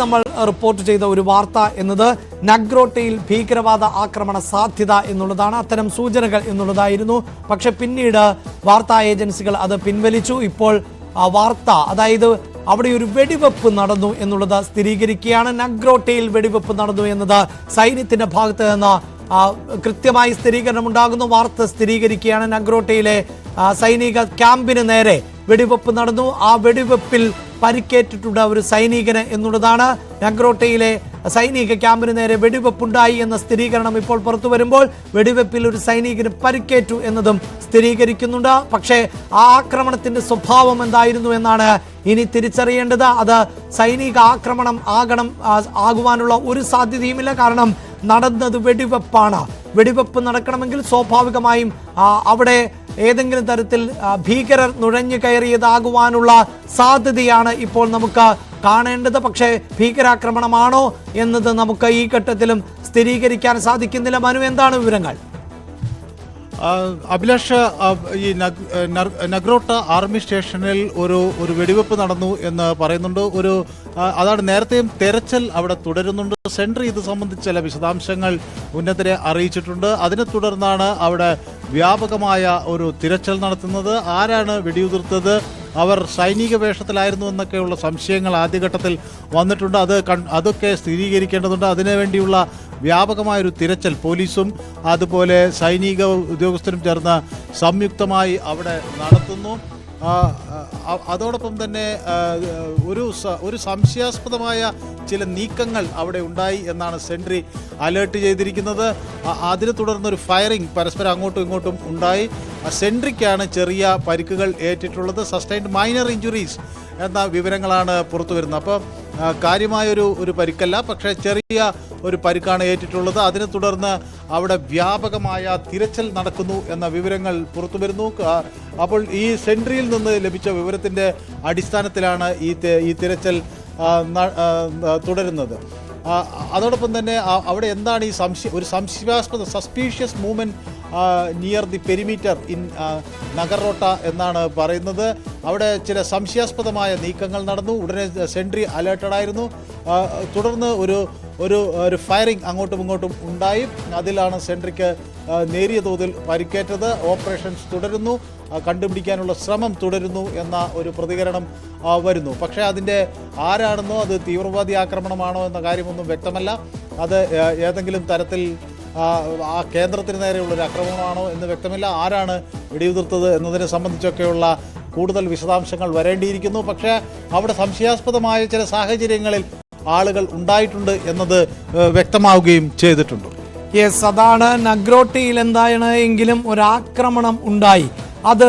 നമ്മൾ റിപ്പോർട്ട് ചെയ്ത ഒരു വാർത്ത എന്നത് നഗ്രോട്ടയിൽ ഭീകരവാദ ആക്രമണ സാധ്യത എന്നുള്ളതാണ്. അത്തരം സൂചനകൾ എന്നുള്ളതായിരുന്നു. പക്ഷെ പിന്നീട് വാർത്താ ഏജൻസികൾ അത് പിൻവലിച്ചു. ഇപ്പോൾ വാർത്ത അതായത് അവിടെ ഒരു വെടിവെപ്പ് നടന്നു എന്നുള്ളത് സ്ഥിരീകരിക്കുകയാണ്. നഗ്രോട്ടയിൽ വെടിവെപ്പ് നടന്നു എന്നത് സൈന്യത്തിന്റെ ഭാഗത്ത് നിന്ന് കൃത്യമായി സ്ഥിരീകരണം ഉണ്ടാകുന്നു. വാർത്ത സ്ഥിരീകരിക്കുകയാണ്. നഗ്രോട്ടയിലെ സൈനിക ക്യാമ്പിന് നേരെ വെടിവെപ്പ് നടന്നു. ആ വെടിവെപ്പിൽ പരിക്കേറ്റിട്ടുണ്ട് ഒരു സൈനികന് എന്നുള്ളതാണ് നഗ്രോട്ടയിലെ സൈനിക ക്യാമ്പിന് നേരെ വെടിവെപ്പുണ്ടായി എന്ന സ്ഥിരീകരണം ഇപ്പോൾ പുറത്തു വരുമ്പോൾ വെടിവെപ്പിൽ ഒരു സൈനികന് പരിക്കേറ്റു എന്നതും സ്ഥിരീകരിക്കുന്നുണ്ട്. പക്ഷേ ആ ആക്രമണത്തിന്റെ സ്വഭാവം എന്തായിരുന്നു എന്നാണ് ഇനി തിരിച്ചറിയേണ്ടത്. അത് സൈനിക ആക്രമണം ആകണം ആകുവാനുള്ള ഒരു സാധ്യതയുമില്ല. കാരണം നടന്നത് വെടിവെപ്പാണ്. വെടിവെപ്പ് നടക്കണമെങ്കിൽ സ്വാഭാവികമായും അവിടെ ഏതെങ്കിലും തരത്തിൽ ഭീകരർ നുഴഞ്ഞു കയറിയതാകുവാനുള്ള സാധ്യതയാണ് ഇപ്പോൾ നമുക്ക് കാണേണ്ടത്. പക്ഷേ ഭീകരാക്രമണമാണോ എന്നത് നമുക്ക് ഈ ഘട്ടത്തിലും സ്ഥിരീകരിക്കാൻ സാധിക്കുന്നില്ല. മനു എന്താണ് വിവരങ്ങൾ? അഭിലാഷ് ഈ നഗ്- നഗ്രോട്ട ആർമി സ്റ്റേഷനിൽ ഒരു ഒരു വെടിവെപ്പ് നടന്നു എന്ന് പറയുന്നുണ്ട്. ഒരു അതാണ് നേരത്തെയും തെരച്ചിൽ അവിടെ തുടരുന്നുണ്ട്. സെൻട്രി ഇത് സംബന്ധിച്ച് ചില വിശദാംശങ്ങൾ ഉന്നതരെ അറിയിച്ചിട്ടുണ്ട്. അതിനെ തുടർന്നാണ് അവിടെ വ്യാപകമായ ഒരു തിരച്ചിൽ നടത്തുന്നത്. ആരാണ് വെടിയുതിർത്തത്? അവർ സൈനിക വേഷത്തിലായിരുന്നു എന്നൊക്കെയുള്ള സംശയങ്ങൾ ആദ്യഘട്ടത്തിൽ വന്നിട്ടുണ്ട്. അത് അതൊക്കെ സ്ഥിരീകരിക്കേണ്ടതുണ്ട്. അതിനുവേണ്ടിയുള്ള വ്യാപകമായൊരു തിരച്ചിൽ പോലീസും അതുപോലെ സൈനിക ഉദ്യോഗസ്ഥരും ചേർന്ന് സംയുക്തമായി അവിടെ നടത്തുന്നു. അതോടൊപ്പം തന്നെ ഒരു ഒരു സംശയാസ്പദമായ ചില നീക്കങ്ങൾ അവിടെ ഉണ്ടായി എന്നാണ് സെൻട്രി അലേർട്ട് ചെയ്തിരിക്കുന്നത്. അതിനെ തുടർന്ന് ഒരു ഫയറിംഗ് പരസ്പരം അങ്ങോട്ടും ഇങ്ങോട്ടും ഉണ്ടായി. സെൻട്രിക്കാണ് ചെറിയ പരിക്കുകൾ ഏറ്റിട്ടുള്ളത്. സസ്റ്റൈൻഡ് മൈനർ ഇഞ്ചുറീസ് എന്ന വിവരങ്ങളാണ് പുറത്തു വരുന്നത് അപ്പോൾ കാര്യമായൊരു ഒരു പരിക്കല്ല. പക്ഷേ ചെറിയ ഒരു പരിക്കാണ് ഏറ്റിട്ടുള്ളത്. അതിനെ തുടർന്ന് അവിടെ വ്യാപകമായ തിരച്ചിൽ നടക്കുന്നു എന്ന വിവരങ്ങൾ പുറത്തു വരുന്നു അപ്പോൾ ഈ സെൻട്രിയിൽ നിന്ന് ലഭിച്ച വിവരത്തിന്റെ അടിസ്ഥാനത്തിലാണ് ഈ ഈ തിരച്ചിൽ തുടരുന്നത്. അതോടൊപ്പം തന്നെ അവിടെ എന്താണ് ഈ സംശയ ഒരു സംശയാസ്പദ suspicious movement near the perimeter in Nagrota എന്നാണ് പറയുന്നത്. അവിടെ ചില സംശയാസ്പദമായ നീക്കങ്ങൾ നടന്നു. ഉടനെ സെൻട്രി അലേർട്ടഡ് ആയിരുന്നു. തുടർന്ന് ഒരു ഒരു ഒരു ഫയറിംഗ് അങ്ങോട്ടും ഇങ്ങോട്ടും ഉണ്ടായി. അതിലാണ് സെൻട്രിക്ക് നേരിയ തോതിൽ പരിക്കേറ്റത്. ഓപ്പറേഷൻസ് തുടരുന്നു. കണ്ടുപിടിക്കാനുള്ള ശ്രമം തുടരുന്നു എന്ന ഒരു പ്രതികരണം വരുന്നു. പക്ഷേ അതിന്റെ ആരാണെന്നോ അത് തീവ്രവാദി ആക്രമണമാണോ എന്ന കാര്യമൊന്നും വ്യക്തമല്ല. അത് ഏതെങ്കിലും തരത്തിൽ ആ, കേന്ദ്രത്തിന് നേരെയുള്ള ഒരു ആക്രമണമാണോ എന്ന് വ്യക്തമില്ല. ആരാണ് വെടിയുതിർത്തത് എന്നതിനെ സംബന്ധിച്ചൊക്കെയുള്ള കൂടുതൽ വിശദാംശങ്ങൾ വരേണ്ടിയിരിക്കുന്നു. പക്ഷേ അവിടെ സംശയാസ്പദമായ ചില സാഹചര്യങ്ങളിൽ ആളുകൾ ഉണ്ടായിട്ടുണ്ട് എന്നത് വ്യക്തമാവുകയും ചെയ്തിട്ടുണ്ട്. യെസ് അതാണ് നഗ്രോട്ടിയിൽ എന്താണ് എങ്കിലും ഒരാക്രമണം ഉണ്ടായി. അത്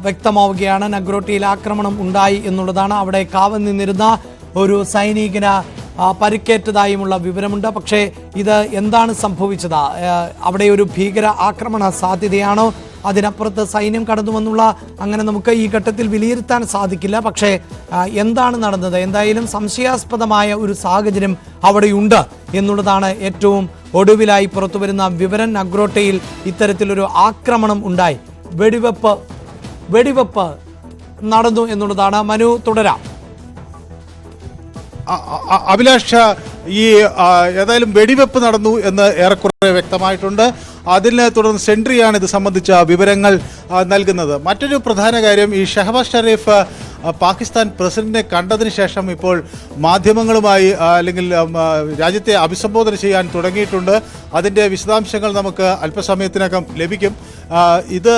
വ്യക്തമാവുകയാണ്. നഗ്രോട്ടിയിൽ ആക്രമണം ഉണ്ടായി എന്നുള്ളതാണ് അവിടെ കാവൽ നിന്നിരുന്ന ഒരു സൈനികന് പരിക്കേറ്റതായുമുള്ള വിവരമുണ്ട്. പക്ഷേ ഇത് എന്താണ് സംഭവിച്ചത്? അവിടെ ഒരു ഭീകര ആക്രമണ സാധ്യതയാണോ? അതിനപ്പുറത്ത് സൈന്യം കടന്നു വന്നുള്ള അങ്ങനെ നമുക്ക് ഈ ഘട്ടത്തിൽ വിലയിരുത്താൻ സാധിക്കില്ല. പക്ഷേ എന്താണ് നടന്നത്? എന്തായാലും സംശയാസ്പദമായ ഒരു സാഹചര്യം അവിടെയുണ്ട് എന്നുള്ളതാണ് ഏറ്റവും ഒടുവിലായി പുറത്തുവരുന്ന വിവരം നഗ്രോട്ടയിൽ ഇത്തരത്തിലൊരു ആക്രമണം ഉണ്ടായി. വെടിവെപ്പ് വെടിവെപ്പ് നടന്നു എന്നുള്ളതാണ്. മനു തുടരാം. അഭിലാഷ് ഈ ഏതായാലും വെടിവെപ്പ് നടന്നു എന്ന് ഏറെക്കുറെ വ്യക്തമായിട്ടുണ്ട്. അതിനെ തുടർന്ന് സെൻട്രിയാണ് ഇത് സംബന്ധിച്ച വിവരങ്ങൾ നൽകുന്നത്. മറ്റൊരു പ്രധാന കാര്യം ഈ ഷഹബാസ് ഷരീഫ് പാകിസ്ഥാൻ പ്രസിഡന്റിനെ കണ്ടതിന് ശേഷം ഇപ്പോൾ മാധ്യമങ്ങളുമായി അല്ലെങ്കിൽ രാജ്യത്തെ അഭിസംബോധന ചെയ്യാൻ തുടങ്ങിയിട്ടുണ്ട്. അതിന്റെ വിശദാംശങ്ങൾ നമുക്ക് അല്പസമയത്തിനകം ലഭിക്കും. ഇത്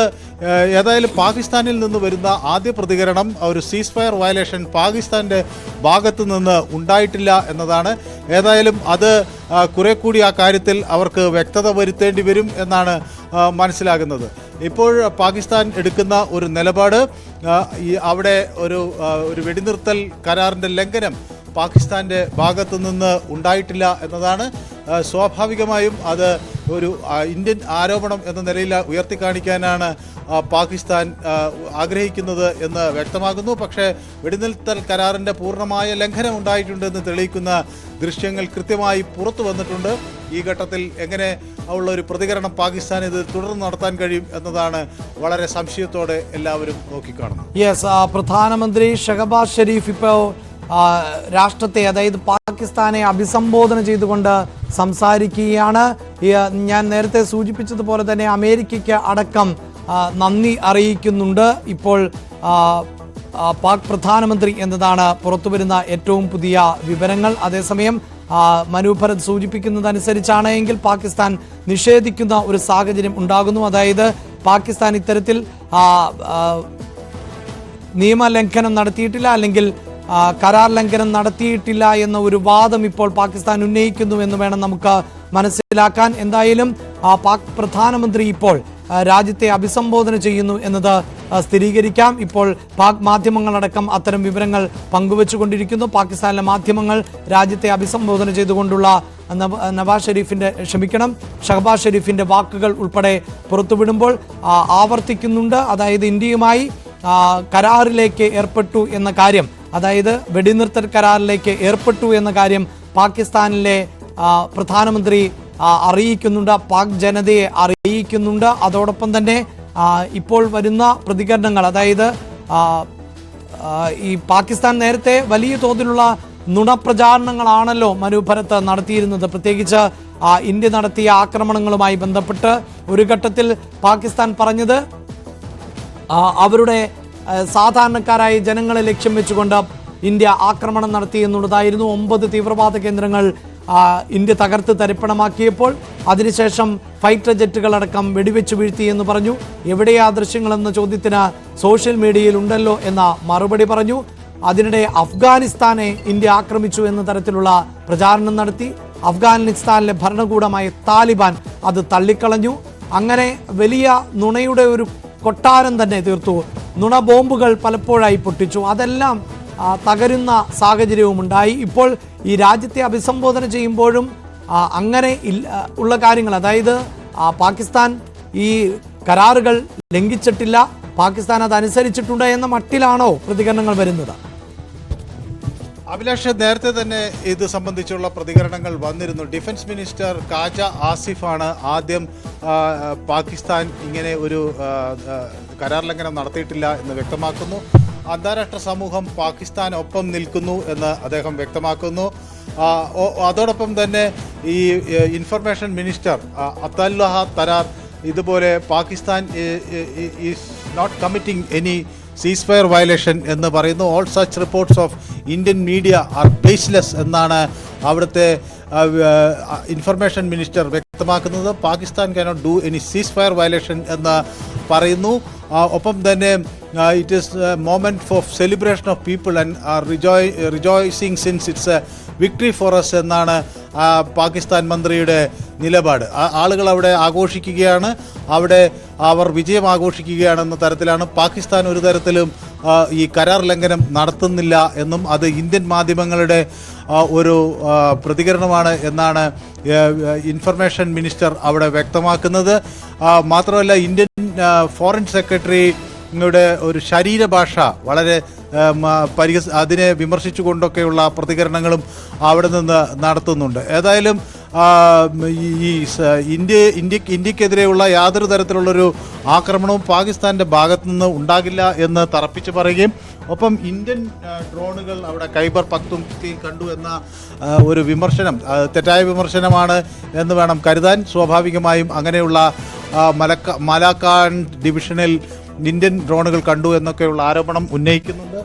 ഏതായാലും പാകിസ്ഥാനിൽ നിന്ന് വരുന്ന ആദ്യ പ്രതികരണം ഒരു സീസ് ഫയർ വയലേഷൻ പാകിസ്ഥാന്റെ ഭാഗത്ത് നിന്ന് ഉണ്ടായിട്ടില്ല എന്നതാണ്. ഏതായാലും അത് കുറെ കൂടി ആ കാര്യത്തിൽ അവർക്ക് വ്യക്തത വരുത്തേണ്ടി വരും എന്നാണ് മനസ്സിലാകുന്നത്. ഇപ്പോൾ പാകിസ്ഥാൻ എടുക്കുന്ന ഒരു നിലപാട് ഈ അവിടെ ഒരു ഒരു വെടിനിർത്തൽ കരാറിന്റെ ലംഘനം പാകിസ്ഥാന്റെ ഭാഗത്തു നിന്ന് ഉണ്ടായിട്ടില്ല എന്നതാണ്. സ്വാഭാവികമായും അത് ഒരു ഇന്ത്യൻ ആരോപണം എന്ന നിലയിൽ ഉയർത്തി കാണിക്കാനാണ് പാകിസ്ഥാൻ ആഗ്രഹിക്കുന്നത് എന്ന് വ്യക്തമാകുന്നു പക്ഷേ വെടിനിർത്തൽ കരാറിന്റെ പൂർണമായ ലംഘനം ഉണ്ടായിട്ടുണ്ടെന്ന് തെളിയിക്കുന്ന ദൃശ്യങ്ങൾ കൃത്യമായി പുറത്തു വന്നിട്ടുണ്ട്. ഈ ഘട്ടത്തിൽ എങ്ങനെ ഉള്ള ഒരു പ്രതികരണം പാകിസ്ഥാൻ ഇത് തുടർന്ന് നടത്താൻ കഴിയും എന്നതാണ് വളരെ സംശയത്തോടെ എല്ലാവരും നോക്കിക്കാണുന്നത്. യെസ് പ്രധാനമന്ത്രി ഷഹബാസ് ഷെരീഫ് ഇപ്പോൾ രാഷ്ട്രത്തെ അതായത് പാകിസ്ഥാനെ അഭിസംബോധന ചെയ്തുകൊണ്ട് സംസാരിക്കുകയാണ്. ഞാൻ നേരത്തെ സൂചിപ്പിച്ചതുപോലെ തന്നെ അമേരിക്കയ്ക്ക് അടക്കം നന്ദി അറിയിക്കുന്നുണ്ട്. ഇപ്പോൾ പാക് പ്രധാനമന്ത്രി എന്നതാണ് പുറത്തുവരുന്ന ഏറ്റവും പുതിയ വിവരങ്ങൾ. അതേസമയം മനുഭരത് മനു സൂചിപ്പിക്കുന്നതനുസരിച്ചാണ് എങ്കിൽ പാകിസ്ഥാൻ നിഷേധിക്കുന്ന ഒരു സാഹചര്യം ഉണ്ടാകുന്നു. അതായത് പാകിസ്ഥാൻ ഇത്തരത്തിൽ നിയമലംഘനം നടത്തിയിട്ടില്ല. അല്ലെങ്കിൽ കരാർ ലംഘനം നടത്തിയിട്ടില്ല എന്ന ഒരു വാദം ഇപ്പോൾ പാകിസ്ഥാൻ ഉന്നയിക്കുന്നു എന്ന് വേണം നമുക്ക് മനസ്സിലാക്കാൻ. എന്തായാലും പാക് പ്രധാനമന്ത്രി ഇപ്പോൾ രാജ്യത്തെ അഭിസംബോധന ചെയ്യുന്നു എന്നത് സ്ഥിരീകരിക്കാം. ഇപ്പോൾ പാക് മാധ്യമങ്ങളടക്കം അത്തരം വിവരങ്ങൾ പങ്കുവച്ചുകൊണ്ടിരിക്കുന്നു. പാകിസ്ഥാനിലെ മാധ്യമങ്ങൾ രാജ്യത്തെ അഭിസംബോധന ചെയ്തുകൊണ്ടുള്ള നവ- നവാസ് ഷെരീഫിന്റെ ക്ഷമിക്കണം ഷഹബാസ് ഷെരീഫിന്റെ വാക്കുകൾ ഉൾപ്പെടെ പുറത്തുവിടുമ്പോൾ ആവർത്തിക്കുന്നുണ്ട്. അതായത് ഇന്ത്യയുമായി കരാറിലേക്ക് ഏർപ്പെട്ടു എന്ന കാര്യം അതായത് വെടിനിർത്തൽ കരാറിലേക്ക് ഏർപ്പെട്ടു എന്ന കാര്യം പാകിസ്ഥാനിലെ പ്രധാനമന്ത്രി അറിയിക്കുന്നുണ്ട്. പാക് ജനതയെ അറിയിക്കുന്നുണ്ട്. അതോടൊപ്പം തന്നെ ഇപ്പോൾ വരുന്ന പ്രതികരണങ്ങൾ അതായത് ഈ പാകിസ്ഥാൻ നേരത്തെ വലിയ തോതിലുള്ള നുണപ്രചാരണങ്ങളാണല്ലോ മനുഭരത്ത് നടത്തിയിരുന്നത്. പ്രത്യേകിച്ച് ഇന്ത്യ നടത്തിയ ആക്രമണങ്ങളുമായി ബന്ധപ്പെട്ട് ഒരു ഘട്ടത്തിൽ പാകിസ്ഥാൻ പറഞ്ഞത് അവരുടെ സാധാരണക്കാരായ ജനങ്ങളെ ലക്ഷ്യം വെച്ചുകൊണ്ട് ഇന്ത്യ ആക്രമണം നടത്തി എന്നുള്ളതായിരുന്നു ഒമ്പത് തീവ്രവാദ കേന്ദ്രങ്ങൾ ഇന്ത്യ തകർത്ത് തരിപ്പണമാക്കിയപ്പോൾ. അതിനുശേഷം ഫൈറ്റർ ജെറ്റുകളടക്കം വെടിവെച്ച് വീഴ്ത്തി എന്ന് പറഞ്ഞു. എവിടെയാ ദൃശ്യങ്ങളെന്ന ചോദ്യത്തിന് സോഷ്യൽ മീഡിയയിൽ ഉണ്ടല്ലോ എന്ന മറുപടി പറഞ്ഞു. അതിനിടെ അഫ്ഗാനിസ്ഥാനെ ഇന്ത്യ ആക്രമിച്ചു എന്ന തരത്തിലുള്ള പ്രചാരണം നടത്തി. അഫ്ഗാനിസ്ഥാനിലെ ഭരണകൂടമായ താലിബാൻ അത് തള്ളിക്കളഞ്ഞു. അങ്ങനെ വലിയ നുണയുടെ ഒരു കൊട്ടാരം തന്നെ തീർത്തു. നുണ ബോംബുകൾ പലപ്പോഴായി പൊട്ടിച്ചു. അതെല്ലാം തകരുന്ന സാഹചര്യവും ഉണ്ടായി ഇപ്പോൾ ഈ രാജ്യത്തെ അഭിസംബോധന ചെയ്യുമ്പോഴും അങ്ങനെ ഉള്ള കാര്യങ്ങൾ അതായത് പാകിസ്ഥാൻ ഈ കരാറുകൾ ലംഘിച്ചിട്ടില്ല. പാകിസ്ഥാൻ അത് അനുസരിച്ചിട്ടുണ്ട് എന്ന മട്ടിലാണോ പ്രതികരണങ്ങൾ വരുന്നത്? അഭിലാഷ് നേരത്തെ തന്നെ ഇത് സംബന്ധിച്ചുള്ള പ്രതികരണങ്ങൾ വന്നിരുന്നു. ഡിഫൻസ് മിനിസ്റ്റർ കാജ ആസിഫാണ് ആദ്യം പാകിസ്ഥാൻ ഇങ്ങനെ ഒരു കരാർ ലംഘനം നടത്തിയിട്ടില്ല എന്ന് വ്യക്തമാക്കുന്നു. അന്താരാഷ്ട്ര സമൂഹം പാകിസ്ഥാനൊപ്പം നിൽക്കുന്നു എന്ന് അദ്ദേഹം വ്യക്തമാക്കുന്നു. അതോടൊപ്പം തന്നെ ഈ ഇൻഫർമേഷൻ മിനിസ്റ്റർ അത്തല്ലഹ തരാർ ഇതുപോലെ Pakistan is not committing any ceasefire violation എന്ന് പറയുന്നു. All such reports of Indian media are baseless എന്നാണ് അവിടുത്തെ ഇൻഫർമേഷൻ മിനിസ്റ്റർ വ്യക്തമാക്കുന്നത്. Pakistan cannot do any ceasefire violation എന്ന് പറയുന്നു. ഒപ്പം തന്നെ it is moment for celebration of people and rejoice rejoicing since it's a victory for us എന്നാണ് പാകിസ്ഥാൻ മന്ത്രിയുടെ നിലപാട്. ആളുകൾ അവിടെ ആഘോഷിക്കുകയാണ്. അവിടെ അവർ വിജയം ആഘോഷിക്കുകയാണെന്ന തരത്തിലാണ് പാകിസ്ഥാൻ ഒരു തരത്തിലും ഈ കരാർ ലംഘനം നടത്തുന്നില്ല എന്നും അത് ഇന്ത്യൻ മാധ്യമങ്ങളുടെ ഒരു പ്രതികരണമാണ് എന്നാണ് ഇൻഫർമേഷൻ മിനിസ്റ്റർ അവിടെ വ്യക്തമാക്കുന്നത്. മാത്രമല്ല ഇന്ത്യൻ ഫോറിൻ സെക്രട്ടറി യുടെ ഒരു ശരീരഭാഷ വളരെ പരിഹസ അതിനെ വിമർശിച്ചുകൊണ്ടൊക്കെയുള്ള പ്രതികരണങ്ങളും അവിടെ നിന്ന് നടത്തുന്നുണ്ട്. ഏതായാലും ഈ ഇന്ത്യ ഇന്ത്യ ഇന്ത്യക്കെതിരെയുള്ള യാതൊരു തരത്തിലുള്ളൊരു ആക്രമണവും പാകിസ്ഥാന്റെ ഭാഗത്തു നിന്ന് ഉണ്ടാകില്ല എന്ന് തറപ്പിച്ച് പറയുകയും ഒപ്പം ഇന്ത്യൻ ഡ്രോണുകൾ അവിടെ കൈബർ പക്തുൻക്വയിൽ കണ്ടു എന്ന ഒരു വിമർശനം തെറ്റായ വിമർശനമാണ് എന്ന് വേണം കരുതാൻ. സ്വാഭാവികമായും അങ്ങനെയുള്ള മലക്ക മലാക്കാൻ ഡിവിഷനിൽ ഇന്ത്യൻ ഡ്രോണുകൾ കണ്ടു എന്നൊക്കെയുള്ള ആരോപണം ഉന്നയിക്കുന്നുണ്ട്.